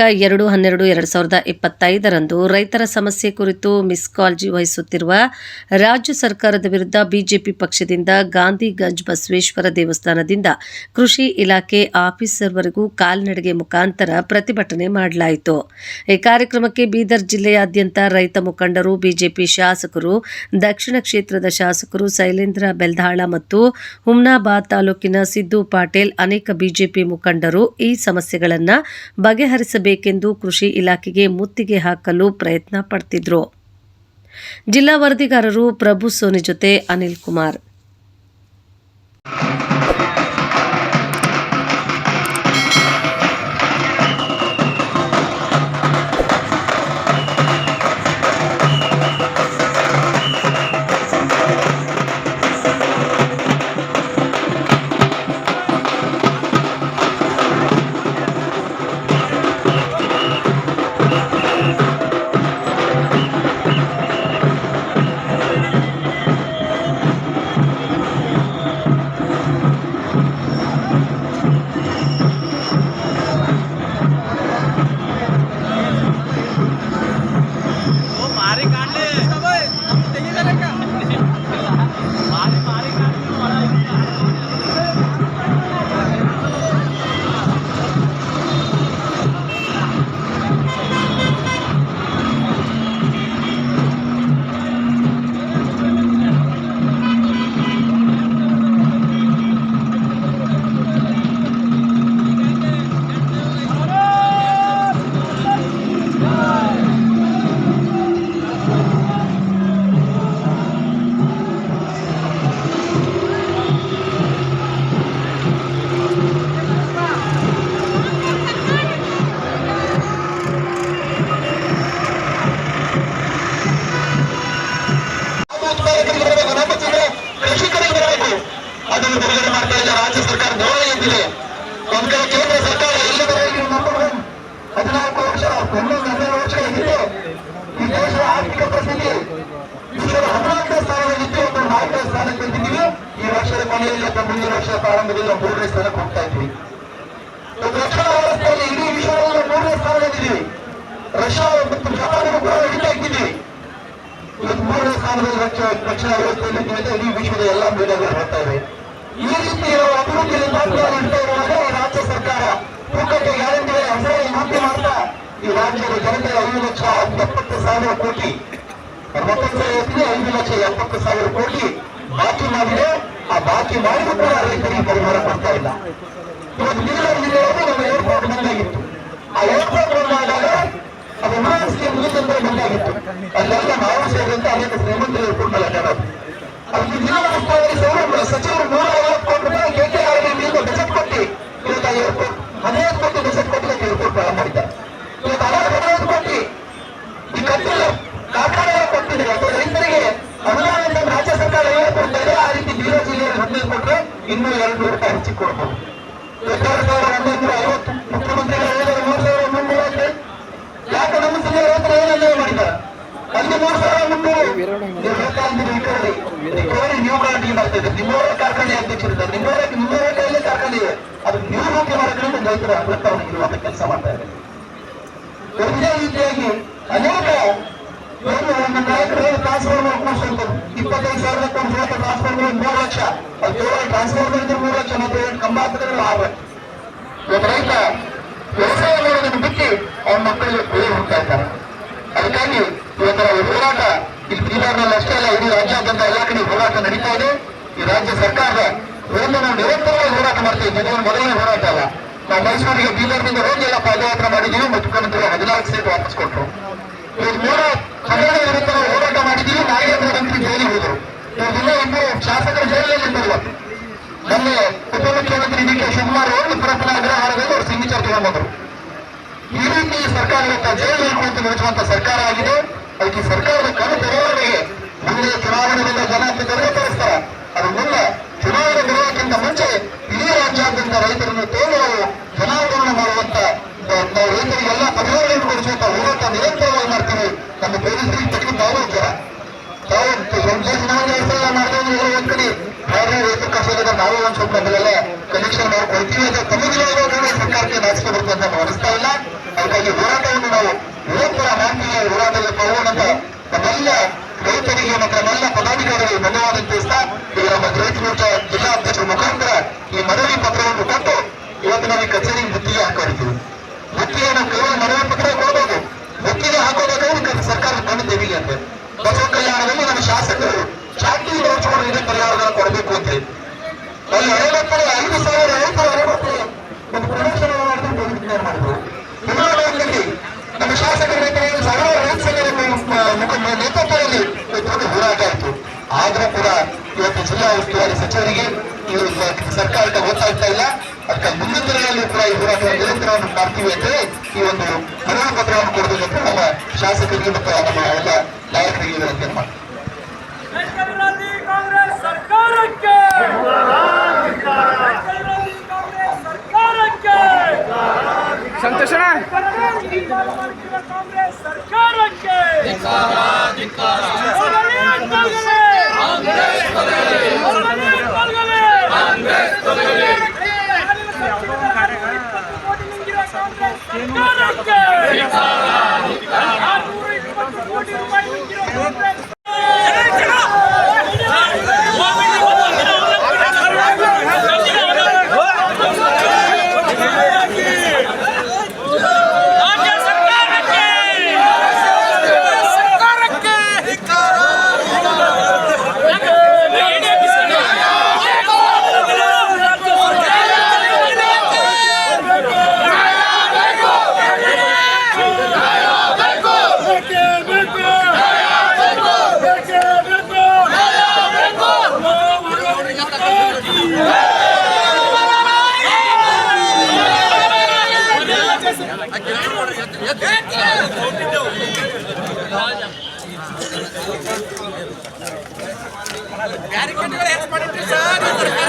ಎರಡು, ಹನ್ನೆರಡು, ಎರಡು ಸಾವಿರದ ಇಪ್ಪತ್ತೈದರಂದು ರೈತರ ಸಮಸ್ಯೆ ಕುರಿತು ಮಿಸ್ ಕಾಳಜಿ ವಹಿಸುತ್ತಿರುವ ರಾಜ್ಯ ಸರ್ಕಾರದ ವಿರುದ್ಧ ಬಿಜೆಪಿ ಪಕ್ಷದಿಂದ ಗಾಂಧಿಗಂಜ್ ಬಸವೇಶ್ವರ ದೇವಸ್ಥಾನದಿಂದ ಕೃಷಿ ಇಲಾಖೆ ಆಫೀಸರ್ವರೆಗೂ ಕಾಲ್ನಡಿಗೆ ಮುಖಾಂತರ ಪ್ರತಿಭಟನೆ ಮಾಡಲಾಯಿತು. ಈ ಕಾರ್ಯಕ್ರಮಕ್ಕೆ ಬೀದರ್ ಜಿಲ್ಲೆಯಾದ್ಯಂತ ರೈತ ಮುಖಂಡರು, ಬಿಜೆಪಿ ಶಾಸಕರು, ದಕ್ಷಿಣ ಕ್ಷೇತ್ರದ ಶಾಸಕರು ಶೈಲೇಂದ್ರ ಬೆಲ್ದಾಳ ಮತ್ತು ಹುಮ್ನಾಬಾದ್ ತಾಲೂಕಿನ ಸಿದ್ದು ಪಾಟೇಲ್, ಅನೇಕ ಬಿಜೆಪಿ ಮುಖಂಡರು ಈ ಸಮಸ್ಯೆಗಳನ್ನು ಬಗೆಹರಿಸಬೇಕೆಂದು ಕೃಷಿ ಇಲಾಖೆಗೆ ಮುತ್ತಿಗೆ ಹಾಕಲು ಪ್ರಯತ್ನ ಪಡ್ತಿದ್ರು. ಜಿಲ್ಲಾ ವರದಿಗಾರರು ಪ್ರಭು ಸೋನಿ ಜೊತೆ ಅನಿಲ್ ಕುಮಾರ್. ಅಥವಾ ಮುಂದಿನ ವರ್ಷ ಪ್ರಾರಂಭದಲ್ಲಿ ಮೂರನೇ ಸ್ಥಾನಕ್ಕೆ ಹೋಗ್ತಾ ಇದ್ವಿ. ರಕ್ಷಣಾ ವ್ಯವಸ್ಥೆಯಲ್ಲಿ ಇಡೀ ವಿಶ್ವದಲ್ಲಿ ಮೂರನೇ ಸ್ಥಾನದಲ್ಲಿದ್ದೀವಿ. ರಷ್ಯಾ ಮತ್ತು ಜಪಾನ್ ಕೂಡ ಹಿಡಿತಾ ಇದ್ದೀವಿ. ಇವತ್ತು ಮೂರನೇ ಸ್ಥಾನದಲ್ಲಿ ರಕ್ಷ ರಕ್ಷಣಾ ವ್ಯವಸ್ಥೆಯಲ್ಲಿ ಇಡೀ ವಿಶ್ವದ ಎಲ್ಲ ಮೀಡಿಯಾಗಳು ಬರ್ತಾ ಇವೆ. ಈ ರೀತಿ ನಾವು ಅಭಿವೃದ್ಧಿಯಲ್ಲಿ ಇಡ್ತಾ ಇರುವಾಗ ರಾಜ್ಯ ಸರ್ಕಾರ ತೂಕಕ್ಕೆ ಗ್ಯಾರಂಟಿಗಳ ಹೆಸರಲ್ಲಿ ಮಾತಿ ಮಾಡ್ತಾ ಈ ರಾಜ್ಯದ ಜನತೆ ಐದು ಲಕ್ಷ ಎಪ್ಪತ್ತು ಸಾವಿರ ಕೋಟಿ ಮತ್ತೊಂದು ಐದು ಲಕ್ಷ ಎಪ್ಪತ್ತು ಸಾವಿರ ಕೋಟಿ ಬಾಕಿ ಮಾಡಿದೆ. ಬಾಕಿ ಮಾಡಿದ್ರು ಕೂಡ ರೈತರಿಗೆ ಪರಿಹಾರ ಕೊಡ್ತಾ ಇಲ್ಲ. ಇವತ್ತು ಬೀದರ್ ಜಿಲ್ಲೆಯಲ್ಲಿ ನಮ್ಮ ಏರ್ಪೋರ್ಟ್ ಬಂದಾಗಿತ್ತು ಆ ಏರ್ಪೋರ್ಟ್ ಬಂದಾಗ ಅದು ವಿಮಾನಕ್ಕೆ ಮುಗಿದಂತೆ ಬಂದಾಗಿತ್ತು ಅಲ್ಲೆಲ್ಲ ನಾವು ಸೇರಿದಂತೆ ಅನೇಕ ಶ್ರೀಮಂತರು ಅಡ್ಡಾಡೋದು ಅದಕ್ಕೆ ಜಿಲ್ಲಾ ಸಚಿವರು ನೂರ ಕಾರ್ಖಾನೆ ಅಧ್ಯಕ್ಷರಿದ್ದಾರೆ. ನಿಮ್ಮವರ ಕಾರ್ಖಾನೆ ಇದೆ. ಅದು ರೈತರ ಕೆಲಸ ಮಾಡ್ತಾ ಇದ್ದಾರೆ. ಇದೇ ರೀತಿಯಾಗಿ ಅನೇಕ ನಮ್ಮ ನಾಯಕರು ಟ್ರಾನ್ಸ್ಫರ್ ಮಾಡ್ಕೊಂಡು ಇಪ್ಪತ್ತೈದು ಸಾವಿರದ ಒಂದು ಸಾವಿರ ಟ್ರಾನ್ಸ್ಫರ್ ಮೂರು ಲಕ್ಷ. ಅದು ಕೇವಲ ಟ್ರಾನ್ಸ್ಫರ್ ಮಾಡಿದ್ರೆ ಮೂರು ಲಕ್ಷ, ಮತ್ತೆ ಕಂಬ ಹಾಕಿದ್ರೆ ಆರು ಲಕ್ಷ. ಇವತ್ತು ವ್ಯವಸಾಯ ಮಾಡೋದನ್ನು ಬಿಟ್ಟು ಅವನ ಮಕ್ಕಳಿಗೆ ಬೆಳೆ ಹೋಗ್ತಾ ಇದ್ದಾರೆ. ಅದಕ್ಕಾಗಿ ಇವತ್ತರ ಹೋರಾಟ ಇಲ್ಲಿ ಬೀದರ್ನಲ್ಲಿ ಅಷ್ಟೇ ಅಲ್ಲ, ಇಡೀ ರಾಜ್ಯಾದ್ಯಂತ ಎಲ್ಲ ಕಡೆ ಹೋರಾಟ ನಡೀತಾ ಇದೆ. ಈ ರಾಜ್ಯ ಸರ್ಕಾರದ ಒಂದು ನಾವು ನಿರಂತರವಾಗಿ ಹೋರಾಟ ಮಾಡ್ತೀವಿ ಇದು. ಒಂದು ಮೊದಲನೇ ಹೋರಾಟ ಅಲ್ಲ. ನಾವು ಮೈಸೂರಿಗೆ, ಬೀದರ್ನಿಂದ ಹೋಗಿ ಎಲ್ಲ ಪಾದಯಾತ್ರೆ ಮಾಡಿದ್ದೀವಿ ಮುಖ್ಯಮಂತ್ರಿ ಹದಿನಾಲ್ಕು ಸೀಟ್ ವಾಪಸ್ ಕೊಟ್ಟರು. ಇವತ್ತು ಮೂರ ಹೋರಾಟ ಮಾಡಿದ್ದೀವಿ ನಾಗೇಂದ್ರ ಮಂತ್ರಿ ಜೈಲಿಗೆ ಹೋದರು. ಇವತ್ತಿಲ್ಲ ಇನ್ನು ಶಾಸಕರ ಜೈಲಿನಲ್ಲಿ ಇದ್ದಾರೆ ನಮ್ಮ ಉಪಮುಖ್ಯಮಂತ್ರಿ ಡಿ ಕೆ ತಗೊಂಡ್ಬಂದ್ರು ಈ ರೀತಿ ಸರ್ಕಾರ ಜೈಲು ಕುಳಿತು ನಡೆಸುವಂತ ಸರ್ಕಾರ ಆಗಿದೆ. ಅದಕ್ಕೆ ಸರ್ಕಾರದ ಕಣ್ಣು ಬೆಳವಣಿಗೆ ಮುಂದೆ ಚುನಾವಣೆಯಿಂದ ಜನ ತೆಗೆದು ತೋರಿಸ್ತಾರೆ. ಅದು ಮುನ್ನ ಚುನಾವಣೆ ಬರುವುದಕ್ಕಿಂತ ಮುಂಚೆ ಇಡೀ ರಾಜ್ಯಾದ್ಯಂತ ರೈತರನ್ನು ತೇಲುವ ಜನಾಂದೋಲನ ಮಾಡುವಂತ ರೈತರಿಗೆ ರೈತರಿಗೆಲ್ಲ ಪರಿಹಾರಗಳನ್ನು ಕೊಡಿಸುವಂತ ಹೋರಾಟ ನಿರಂತರವಾಗಿ ಮಾಡ್ತೀವಿ ನಮ್ಮ ಪೊಲೀಸರಿಗೆ ತಕ್ಕ ತಾವು ಇದ್ದೀರ ತಾವು ಚುನಾವಣೆ ಹೆಸರೆಲ್ಲ ಮಾಡಿದ್ರೆ ಒಂದ್ ಕಡೆ ಬೇರೆ ರೈತರ ಕಷ್ಟದ ನಾವೇ ಒಂದ್ ಸ್ವಲ್ಪ ಅದನ್ನೆಲ್ಲ ಕನೆಕ್ಷನ್ ಮಾಡ್ಕೊಳ್ತೀವಿ ಅದು ತಮಗೆ ಸರ್ಕಾರಕ್ಕೆ ನಾಚಿಕೆ ಬರುತ್ತೆ ಅಂತ ಭಾವಿಸ್ತಾ ಇಲ್ಲ ಅದಕ್ಕಾಗಿ ಹೋಗೋಣಂತ ನಮ್ಮೆಲ್ಲ ರೈತರಿಗೆ ಮತ್ತು ನಮ್ಮೆಲ್ಲ ಪದಾಧಿಕಾರಿಗಳಿಗೆ ಧನ್ಯವಾದ ತಿಳಿಸ್ತಾ ಈಗ ನಮ್ಮ ರೈತ ಮೋರ್ಚಾ ಜಿಲ್ಲಾ ಅಧ್ಯಕ್ಷರ ಮುಖಾಂತರ ಈ ಮನವಿ ಪತ್ರವನ್ನು ಕೊಟ್ಟು ಇವತ್ತು ನನಗೆ ಕಚೇರಿ ಮುತ್ತಿಗೆ ಹಾಕೊಂಡಿದ್ದೀವಿ ಮುತ್ತಿಗೆ ನಾವು ಕೇವಲ ಮನವಿ ಪತ್ರ ಕೊಡಬಹುದು ಮುತ್ತಿಗೆ ಹಾಕೋಬೇಕಾದ್ರೆ ಸರ್ಕಾರ ಕಣ್ಣು ತೆರಿಗೆ ಅಂತೆ. ಬಸವ ಕಲ್ಯಾಣದಲ್ಲಿ ನಮ್ಮ ಶಾಸಕರು ಶಾಂತಿ ಇದೆ ಪರಿಹಾರಗಳನ್ನು ಕೊಡಬೇಕು ಅಂತ ಅಲ್ಲಿ ಎಳೆಮಕ್ಕಳು ಐದು ಗೊತ್ತಾಗ್ತಾ ಇಲ್ಲ. ಅದಕ್ಕೆ ಮುಂದಿನ ದಿನಗಳಲ್ಲಿ ಕೂಡ ಈ ಹೋರಾಟ ನಿರಂತರವನ್ನು ಮಾಡ್ತೀವಿ ಅಂತ ಈ ಒಂದು ಮನವಿ ಪತ್ರವನ್ನು ಕೊಡಬೇಕಂತ ನಮ್ಮ ಶಾಸಕರಿಗೆ ಮತ್ತು ನಮ್ಮ ಎಲ್ಲ ನಾಯಕರಿಗೆ ಸಂತೋಷಣ ರೈತರಲ್ಲಿ ಸರ್ಕಾರಕ್ಕೆ! ಯಾರಿಗೆ ಹೆಚ್ಚು ಮಾಡಿಟ್ರಿ ಸರ್?